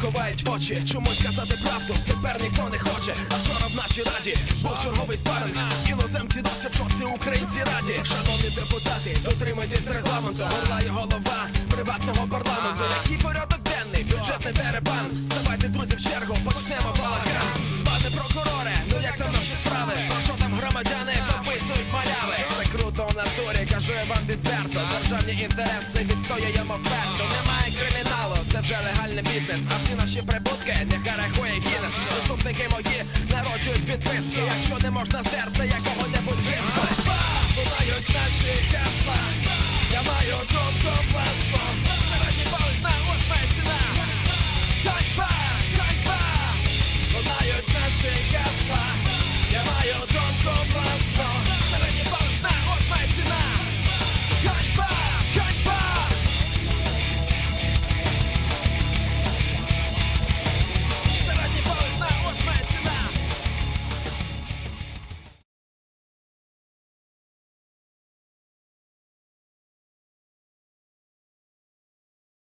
ховають в очі. Чомусь казати правду тепер ніхто не хоче. А вчора в нашій раді був черговий спаринг. Іноземці досі в шоці, українці раді. Шановні депутати, дотримуйтесь регламенту. Горлає голова приватного парламенту. Який порядок денний, бюджетний деребан. Ставайте, друзі, в чергу, почнемо балаган. Пане прокуроре, ну як там наші справи? Про що там громадяни пописують маляви? Все круто в натурі, кажу я вам відверто. Державні інтереси відстоюємо вперто. Вже легальний бізнес. А всі наші прибутки не рахує гінес. Заступники мої народжують відписки. Якщо не можна здерти якого-небудь зіску Лунають наші гасла. Я маю думку